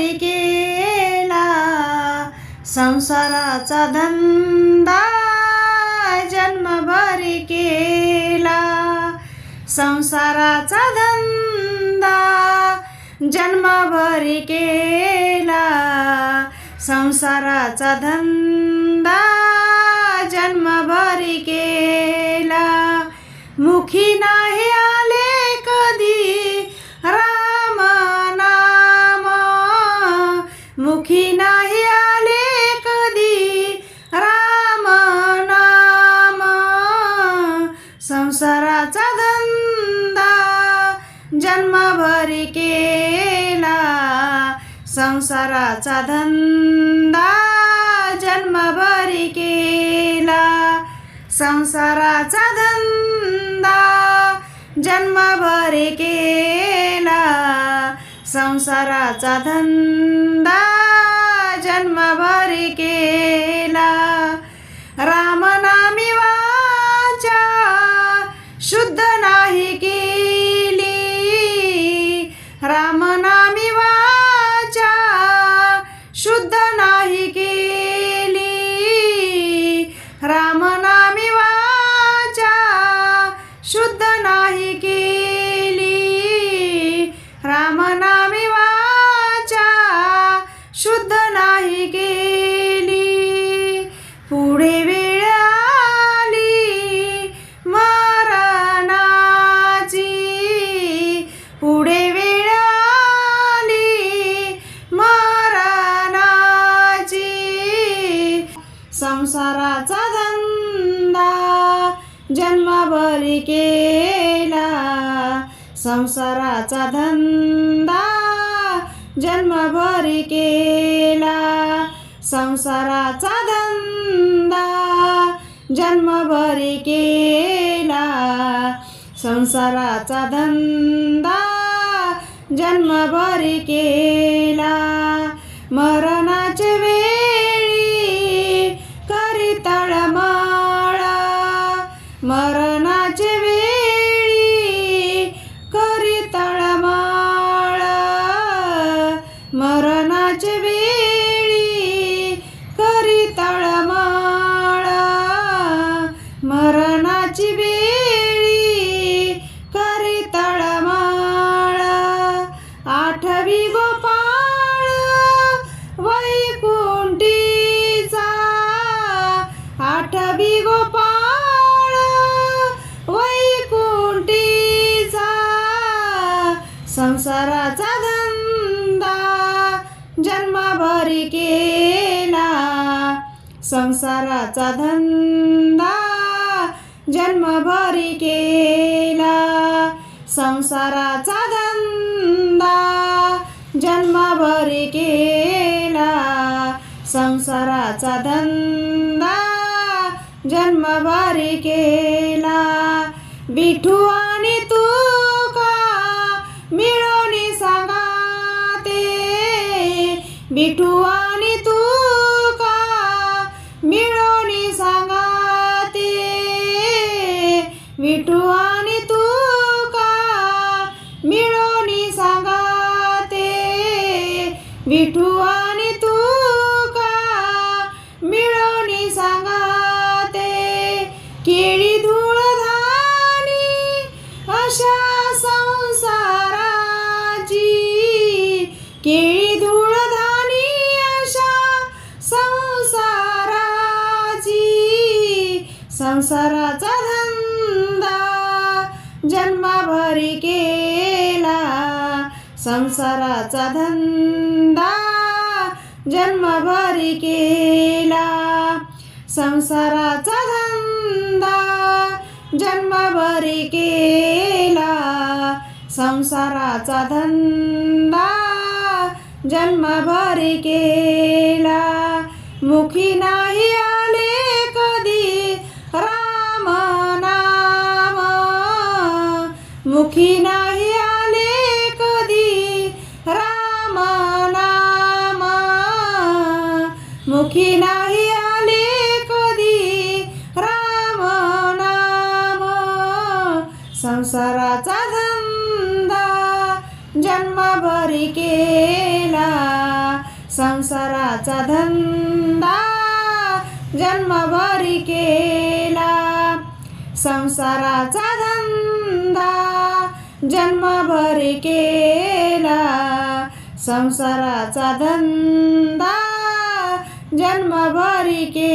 भरी केला संसाराचा धंदा जन्मभरी केला. संसाराचा धंदा जन्मभरी केला. संसाराचा धंदा जन्मभरी केला. मुखी नाही जन्मभरी केला संसाराचा धंदा जन्मभरी केला संसाराचा धंदा जन्मभरी केला संसाराचा धंदा ಶುದ್ಧ संसाराचा धंदा जन्मभरी केला संसाराचा धंदा जन्मभरी केला संसाराचा धंदा जन्मभरी केला संसाराचा धंदा जन्मभरी केला मरणाचे मरणाची वेळी करी तळमळा. आठवी गोपाळ वैकुंठीचा. आठवी गोपाळ वैकुंठीचा. संसाराचा धंदा जन्मभरी केला. संसाराचा धंदा जन्मभरी केला संसाराचा धंदा जन्मभरी केला संसाराचा धंदा जन्मभरी केला विठू आणि मिळून सांगाते विठू आणि तुका विठू आणि तू का मिळोनी सांगाते विठू आणि तू का मिळोनी सांगाते केळी धूळ धानी अशा संसाराची. केळी धूळ धानी अशा संसाराची. संसारा जन्मभरी केला संसाराचा धंदा जन्मभरी केला संसाराचा धंदा जन्मभरी केला संसाराचा धंदा जन्मभरी केला मुखी नाही मुखी नाही आले कधी? राम नाम मुखी नाही आले कधी? राम नाम संसाराचा धंदा जन्मभरी केला संसाराचा धंदा जन्मभरी केला संसाराचा जन्मभरी केला संसाराचा धंदा जन्मभरी के